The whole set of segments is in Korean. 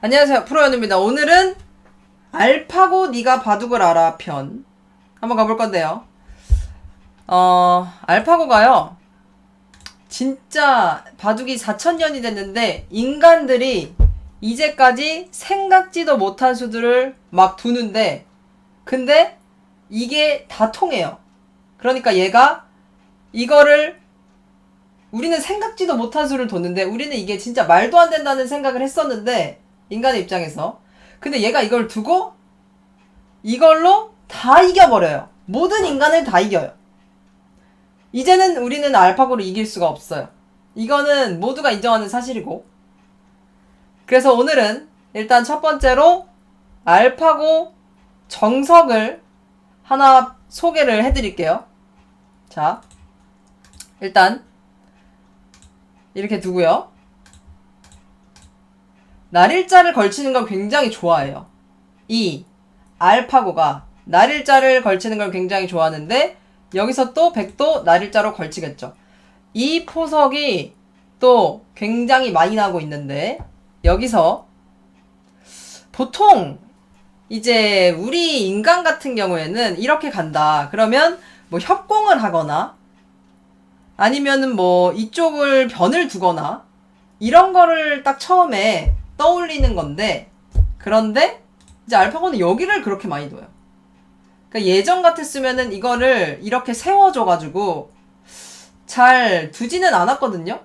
안녕하세요. 프로연우입니다. 오늘은 알파고 네가 바둑을 알아 편. 한번 가볼 건데요. 어 알파고가요 진짜 바둑이 4천년이 됐는데 인간들이 이제까지 생각지도 못한 수들을 막 두는데 근데 이게 다 통해요. 그러니까 얘가 이거를 우리는 생각지도 못한 수를 뒀는데 우리는 이게 진짜 말도 안 된다는 생각을 했었는데 인간의 입장에서. 근데 얘가 이걸 두고 이걸로 다 이겨버려요. 모든 인간을 다 이겨요. 이제는 우리는 알파고를 이길 수가 없어요. 이거는 모두가 인정하는 사실이고. 그래서 오늘은 일단 첫 번째로 알파고 정석을 하나 소개를 해드릴게요. 자 일단 이렇게 두고요. 날일자를 걸치는 걸 굉장히 좋아해요. 이 알파고가 날일자를 걸치는 걸 굉장히 좋아하는데 여기서 또 백도 날일자로 걸치겠죠. 이 포석이 또 굉장히 많이 나고 있는데 여기서 보통 이제 우리 인간 같은 경우에는 이렇게 간다. 그러면 뭐 협공을 하거나 아니면은 뭐 이쪽을 변을 두거나 이런 거를 딱 처음에 떠올리는 건데 그런데 이제 알파고는 여기를 그렇게 많이 둬요. 그러니까 예전 같았으면은 이거를 이렇게 세워줘가지고 잘 두지는 않았거든요.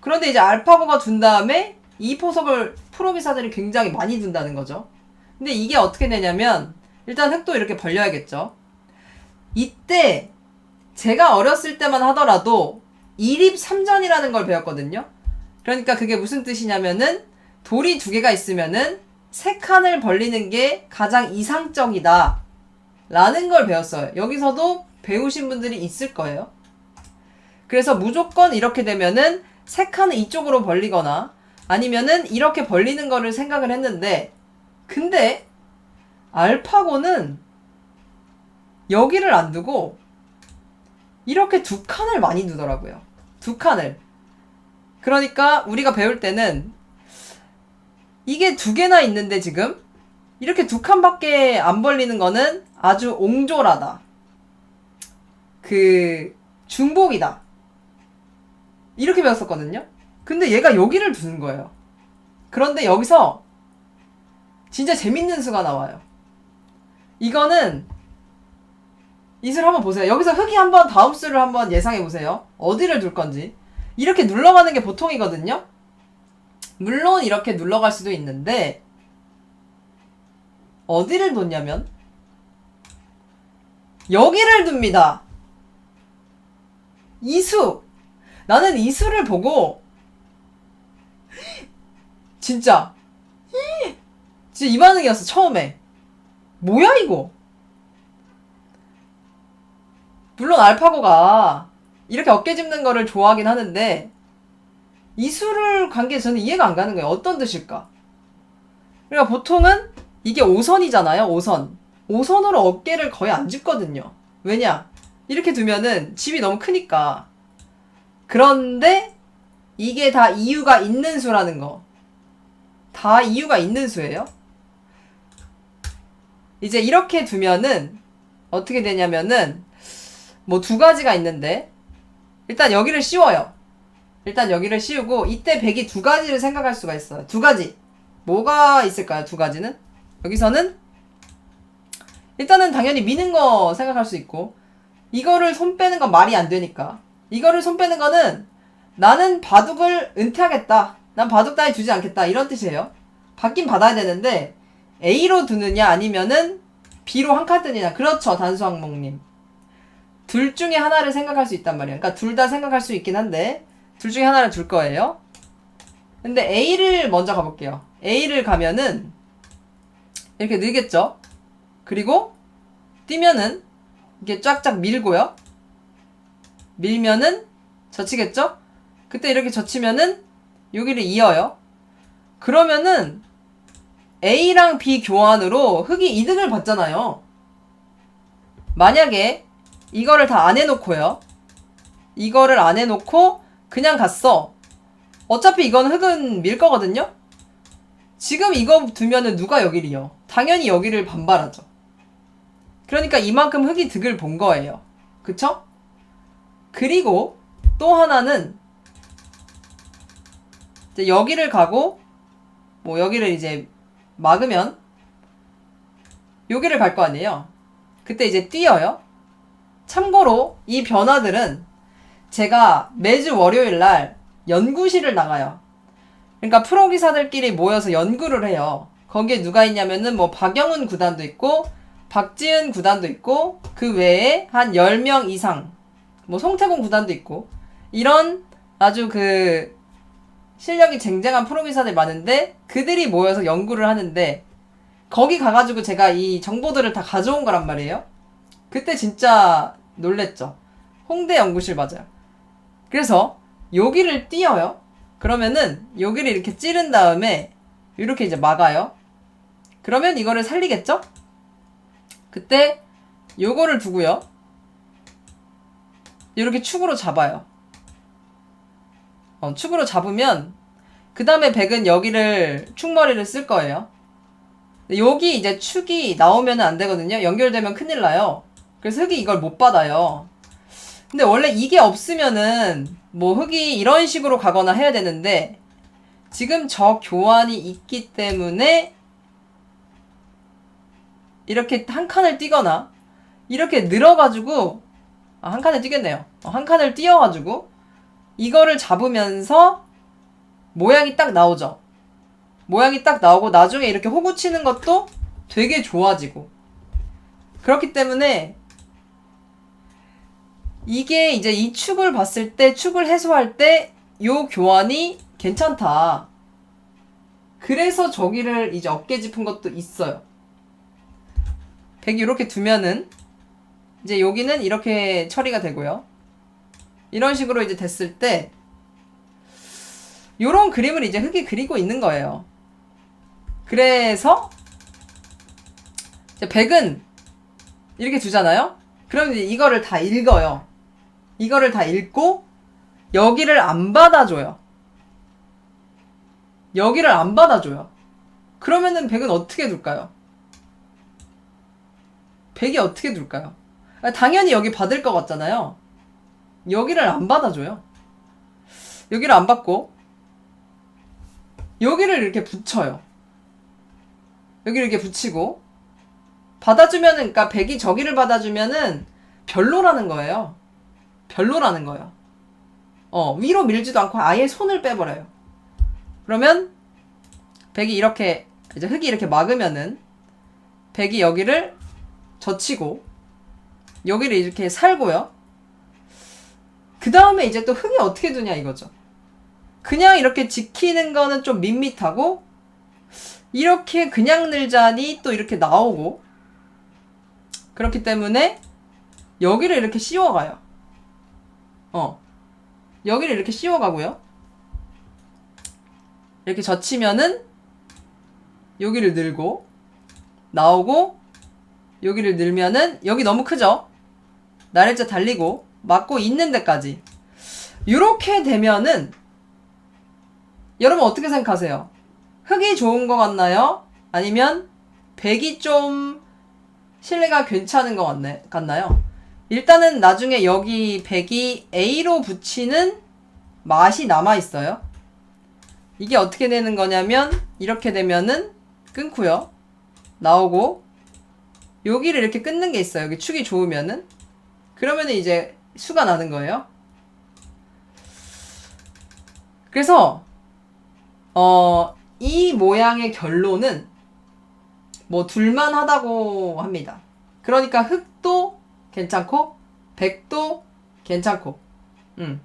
그런데 이제 알파고가 둔 다음에 이 포석을 프로비사들이 굉장히 많이 둔다는 거죠. 근데 이게 어떻게 되냐면 일단 흙도 이렇게 벌려야겠죠. 이때 제가 어렸을 때만 하더라도 1입 3전이라는 걸 배웠거든요. 그러니까 그게 무슨 뜻이냐면은 돌이 두 개가 있으면은 세 칸을 벌리는 게 가장 이상적이다. 라는 걸 배웠어요. 여기서도 배우신 분들이 있을 거예요. 그래서 무조건 이렇게 되면은 세 칸을 이쪽으로 벌리거나 아니면은 이렇게 벌리는 거를 생각을 했는데 근데 알파고는 여기를 안 두고 이렇게 두 칸을 많이 두더라고요. 두 칸을. 그러니까 우리가 배울 때는 이게 두 개나 있는데 지금 이렇게 두 칸밖에 안 벌리는 거는 아주 옹졸하다. 그 중복이다. 이렇게 배웠었거든요. 근데 얘가 여기를 두는 거예요. 그런데 여기서 진짜 재밌는 수가 나와요. 이거는 이 수를 한번 보세요. 여기서 흑이 한번 다음 수를 한번 예상해 보세요. 어디를 둘 건지. 이렇게 눌러가는 게 보통이거든요. 물론 이렇게 눌러갈 수도 있는데 어디를 놓냐면 여기를 둡니다. 이수. 나는 이 수를 보고 진짜 진짜 이 반응이었어 처음에. 뭐야 이거? 물론 알파고가 이렇게 어깨 짚는 거를 좋아하긴 하는데 이 수를 간게 저는 이해가 안 가는 거예요. 어떤 뜻일까? 그러니까 보통은 이게 5선이잖아요. 5선. 5선으로 어깨를 거의 안 짚거든요. 왜냐? 이렇게 두면은 집이 너무 크니까. 그런데 이게 다 이유가 있는 수라는 거. 다 이유가 있는 수예요. 이제 이렇게 두면은 어떻게 되냐면은 뭐 두 가지가 있는데 일단 여기를 씌워요. 일단 여기를 씌우고 이때 백이 두 가지를 생각할 수가 있어요. 두 가지. 뭐가 있을까요? 두 가지는? 여기서는 일단은 당연히 미는 거 생각할 수 있고 이거를 손 빼는 건 말이 안 되니까 이거를 손 빼는 거는 나는 바둑을 은퇴하겠다. 난 바둑 따위 두지 않겠다. 이런 뜻이에요. 받긴 받아야 되는데 A로 두느냐 아니면은 B로 한 칸 뜨느냐. 그렇죠. 단수 항목님. 둘 중에 하나를 생각할 수 있단 말이에요. 그러니까 둘 다 생각할 수 있긴 한데 둘 중에 하나를 둘 거예요. 근데 A를 먼저 가볼게요. A를 가면은 이렇게 늘겠죠. 그리고 뛰면은 이렇게 쫙쫙 밀고요. 밀면은 젖히겠죠. 그때 이렇게 젖히면은 여기를 이어요. 그러면은 A랑 B 교환으로 흑이 이득을 받잖아요. 만약에 이거를 다 안 해놓고요. 이거를 안 해놓고 그냥 갔어. 어차피 이건 흙은 밀 거거든요? 지금 이거 두면은 누가 여기를 이어? 당연히 여기를 반발하죠. 그러니까 이만큼 흙이 득을 본 거예요. 그쵸? 그리고 또 하나는 이제 여기를 가고 뭐 여기를 이제 막으면 여기를 갈 거 아니에요. 그때 이제 뛰어요. 참고로 이 변화들은 제가 매주 월요일 날 연구실을 나가요. 그러니까 프로 기사들끼리 모여서 연구를 해요. 거기에 누가 있냐면은 뭐 박영훈 구단도 있고 박지은 구단도 있고 그 외에 한 10명 이상 뭐 송태곤 구단도 있고 이런 아주 그 실력이 쟁쟁한 프로 기사들 많은데 그들이 모여서 연구를 하는데 거기 가가지고 제가 이 정보들을 다 가져온 거란 말이에요. 그때 진짜 놀랬죠. 홍대 연구실 맞아요. 그래서 여기를 띄어요. 그러면은 여기를 이렇게 찌른 다음에 이렇게 이제 막아요. 그러면 이거를 살리겠죠? 그때 요거를 두고요. 이렇게 축으로 잡아요. 어, 축으로 잡으면 그 다음에 백은 여기를 축머리를 쓸 거예요. 여기 이제 축이 나오면 안 되거든요. 연결되면 큰일 나요. 그래서 흙이 이걸 못 받아요. 근데 원래 이게 없으면은 뭐 흙이 이런 식으로 가거나 해야 되는데 지금 저 교환이 있기 때문에 이렇게 한 칸을 띄거나 이렇게 늘어가지고 아, 한 칸을 띄겠네요. 어, 한 칸을 띄어가지고 이거를 잡으면서 모양이 딱 나오죠. 모양이 딱 나오고 나중에 이렇게 호구 치는 것도 되게 좋아지고 그렇기 때문에 이게 이제 이 축을 봤을 때 축을 해소할 때 요 교환이 괜찮다. 그래서 저기를 이제 어깨 짚은 것도 있어요. 백이 이렇게 두면은 이제 여기는 이렇게 처리가 되고요. 이런 식으로 이제 됐을 때 요런 그림을 이제 흙이 그리고 있는 거예요. 그래서 이제 백은 이렇게 두잖아요. 그럼 이제 이거를 다 읽어요. 이거를 다 읽고 여기를 안 받아줘요. 여기를 안 받아줘요. 그러면은 백은 어떻게 둘까요? 백이 어떻게 둘까요? 아, 당연히 여기 받을 것 같잖아요. 여기를 안 받아줘요. 여기를 안 받고 여기를 이렇게 붙여요. 여기를 이렇게 붙이고 받아주면은 그러니까 백이 저기를 받아주면은 별로라는 거예요. 별로라는 거예요. 어 위로 밀지도 않고 아예 손을 빼버려요. 그러면 백이 이렇게 이제 흙이 이렇게 막으면은 백이 여기를 젖히고 여기를 이렇게 살고요. 그 다음에 이제 또 흙이 어떻게 두냐 이거죠. 그냥 이렇게 지키는 거는 좀 밋밋하고 이렇게 그냥 늘자니 또 이렇게 나오고 그렇기 때문에 여기를 이렇게 씌워가요. 어. 여기를 이렇게 씌워가고요. 이렇게 젖히면은 여기를 늘고 나오고 여기를 늘면은 여기 너무 크죠? 날일자 달리고 막고 있는 데까지 이렇게 되면은 여러분 어떻게 생각하세요? 흙이 좋은 것 같나요? 아니면 백이 좀 실내가 괜찮은 것 같나요? 일단은 나중에 여기 백이 A로 붙이는 맛이 남아있어요. 이게 어떻게 되는 거냐면 이렇게 되면은 끊고요. 나오고 여기를 이렇게 끊는 게 있어요. 여기 축이 좋으면은 그러면은 이제 수가 나는 거예요. 그래서 어, 이 모양의 결론은 뭐 둘만 하다고 합니다. 그러니까 흙도 괜찮고 백도 괜찮고 음.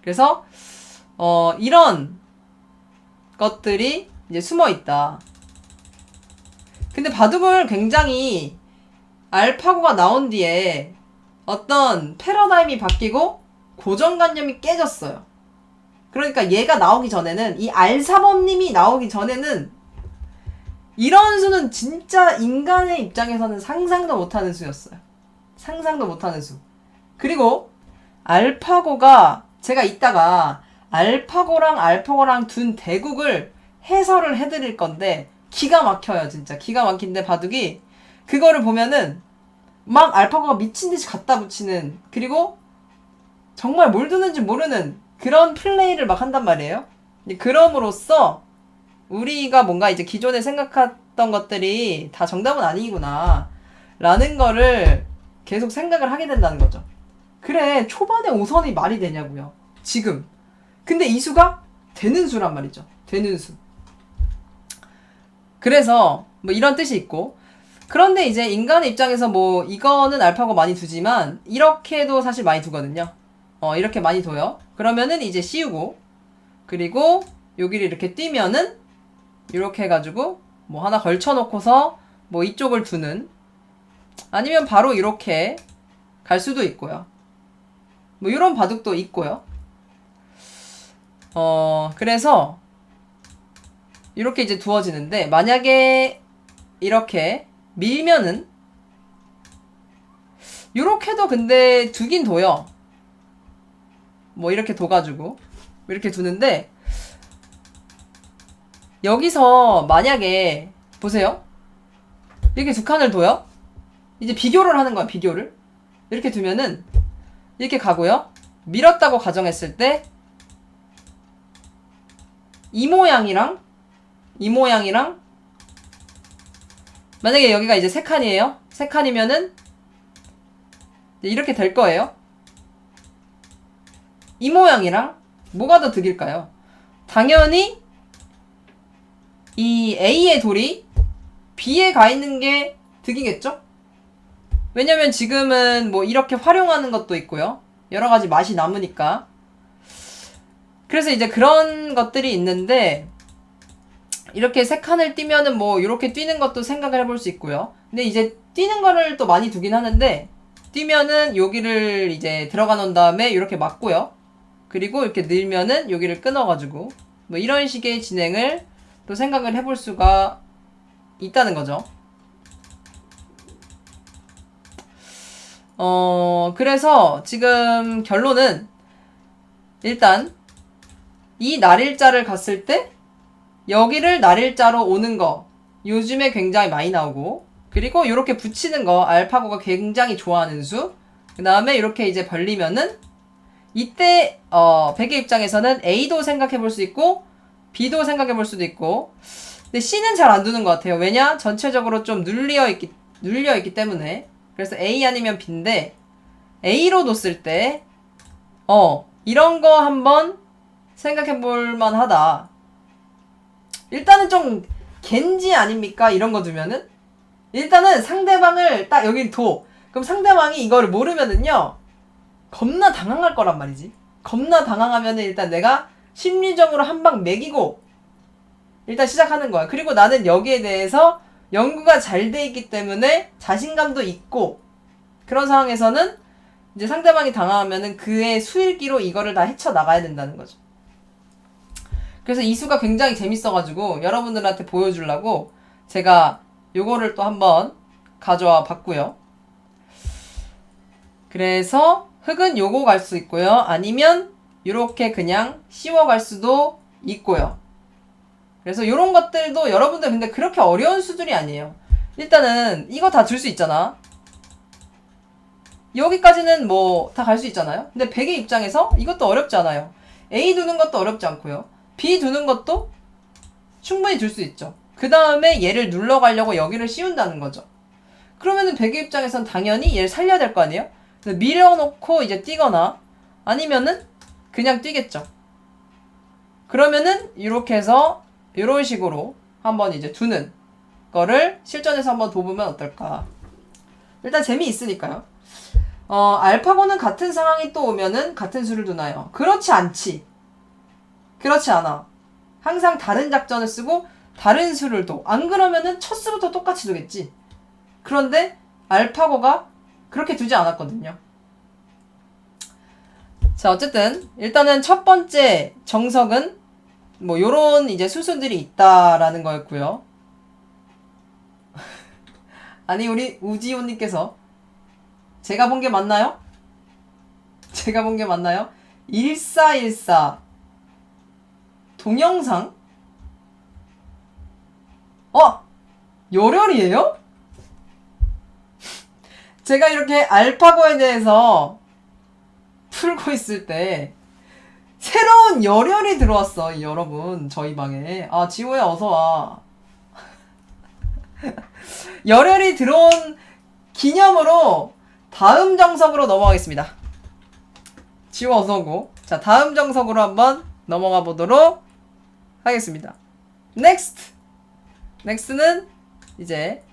그래서 어, 이런 것들이 이제 숨어 있다. 근데 바둑을 굉장히 알파고가 나온 뒤에 어떤 패러다임이 바뀌고 고정관념이 깨졌어요. 그러니까 얘가 나오기 전에는 이 알사범님이 나오기 전에는 이런 수는 진짜 인간의 입장에서는 상상도 못하는 수였어요. 상상도 못하는 수. 그리고 알파고가 제가 이따가 알파고랑 알파고랑 둔 대국을 해설을 해드릴 건데 기가 막혀요 진짜 기가 막힌데 바둑이 그거를 보면은 막 알파고가 미친 듯이 갖다 붙이는 그리고 정말 뭘 두는지 모르는 그런 플레이를 막 한단 말이에요. 그럼으로써 우리가 뭔가 이제 기존에 생각했던 것들이 다 정답은 아니구나 라는 거를 계속 생각을 하게 된다는 거죠. 그래 초반에 5선이 말이 되냐고요. 지금. 근데 이 수가 되는 수란 말이죠. 되는 수. 그래서 뭐 이런 뜻이 있고 그런데 이제 인간의 입장에서 뭐 이거는 알파고 많이 두지만 이렇게도 사실 많이 두거든요. 어 이렇게 많이 둬요. 그러면은 이제 씌우고 그리고 여기를 이렇게 뛰면은 이렇게 해가지고 뭐 하나 걸쳐놓고서 뭐 이쪽을 두는 아니면 바로 이렇게 갈 수도 있고요. 뭐 이런 바둑도 있고요. 어 그래서 이렇게 이제 두어지는데 만약에 이렇게 밀면은 요렇게도 근데 두긴 둬요. 뭐 이렇게 둬가지고 이렇게 두는데 여기서 만약에 보세요. 이렇게 두 칸을 둬요. 이제 비교를 하는 거야 비교를. 이렇게 두면은 이렇게 가고요. 밀었다고 가정했을 때 이 모양이랑 이 모양이랑 만약에 여기가 이제 세 칸이에요. 세 칸이면은 이렇게 될 거예요. 이 모양이랑 뭐가 더 득일까요? 당연히 이 A의 돌이 B에 가 있는 게 득이겠죠? 왜냐면 지금은 뭐 이렇게 활용하는 것도 있고요. 여러 가지 맛이 남으니까. 그래서 이제 그런 것들이 있는데 이렇게 세 칸을 뛰면은 뭐 이렇게 뛰는 것도 생각을 해볼 수 있고요. 근데 이제 뛰는 거를 또 많이 두긴 하는데 뛰면은 여기를 이제 들어가 놓은 다음에 이렇게 맞고요. 그리고 이렇게 늘면은 여기를 끊어가지고 뭐 이런 식의 진행을 또 생각을 해볼 수가 있다는 거죠. 어, 그래서 지금 결론은 일단 이 날일자를 갔을 때 여기를 날일자로 오는 거 요즘에 굉장히 많이 나오고 그리고 이렇게 붙이는 거 알파고가 굉장히 좋아하는 수. 그 다음에 이렇게 이제 벌리면은 이때 어 백의 입장에서는 A도 생각해 볼 수 있고 B도 생각해 볼 수도 있고 근데 C는 잘 안 두는 것 같아요. 왜냐? 전체적으로 좀 눌려 있기 눌려 있기 때문에 그래서 A 아니면 B인데 A로 뒀을 때 어 이런 거 한번 생각해 볼 만 하다. 일단은 좀 겐지 아닙니까? 이런 거 두면은 일단은 상대방을 딱 여기 둬. 그럼 상대방이 이거를 모르면은요. 겁나 당황할 거란 말이지. 겁나 당황하면은 일단 내가 심리적으로 한 방 매기고 일단 시작하는 거야. 그리고 나는 여기에 대해서 연구가 잘 돼 있기 때문에 자신감도 있고 그런 상황에서는 이제 상대방이 당황하면은 그의 수일기로 이거를 다 헤쳐 나가야 된다는 거죠. 그래서 이 수가 굉장히 재밌어가지고 여러분들한테 보여주려고 제가 요거를 또 한번 가져와 봤고요. 그래서 흙은 요거 갈 수 있고요. 아니면 이렇게 그냥 씌워 갈 수도 있고요. 그래서 이런 것들도 여러분들 근데 그렇게 어려운 수들이 아니에요. 일단은 이거 다 줄 수 있잖아. 여기까지는 뭐 다 갈 수 있잖아요. 근데 백의 입장에서 이것도 어렵지 않아요. A 두는 것도 어렵지 않고요. B 두는 것도 충분히 줄 수 있죠. 그 다음에 얘를 눌러가려고 여기를 씌운다는 거죠. 그러면은 백의 입장에선 당연히 얘를 살려야 될 거 아니에요? 밀어놓고 이제 뛰거나 아니면은 그냥 뛰겠죠. 그러면은 이렇게 해서 이런 식으로 한번 이제 두는 거를 실전에서 한번 둬보면 어떨까. 일단 재미있으니까요. 어, 알파고는 같은 상황이 또 오면은 같은 수를 두나요? 그렇지 않지. 그렇지 않아. 항상 다른 작전을 쓰고 다른 수를 둬. 안 그러면은 첫 수부터 똑같이 두겠지. 그런데 알파고가 그렇게 두지 않았거든요. 자, 어쨌든 일단은 첫 번째 정석은 뭐 요런 이제 수순들이 있다라는 거였고요. 아니 우리 우지호님께서 제가 본 게 맞나요? 제가 본 게 맞나요? 1414 동영상? 어? 열혈이에요? 제가 이렇게 알파고에 대해서 풀고 있을 때 새로운 열혈이 들어왔어, 이 여러분. 저희 방에. 아, 지호야, 어서와. 열혈이 들어온 기념으로 다음 정석으로 넘어가겠습니다. 지호 어서오고. 자, 다음 정석으로 한번 넘어가 보도록 하겠습니다. 넥스트! 넥스트는 이제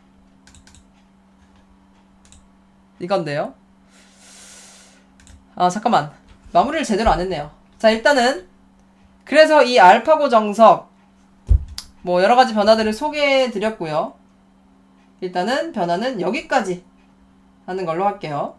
이건데요. 아, 잠깐만. 마무리를 제대로 안 했네요. 자, 일단은 그래서 이 알파고 정석 뭐 여러 가지 변화들을 소개해 드렸고요. 일단은 변화는 여기까지 하는 걸로 할게요.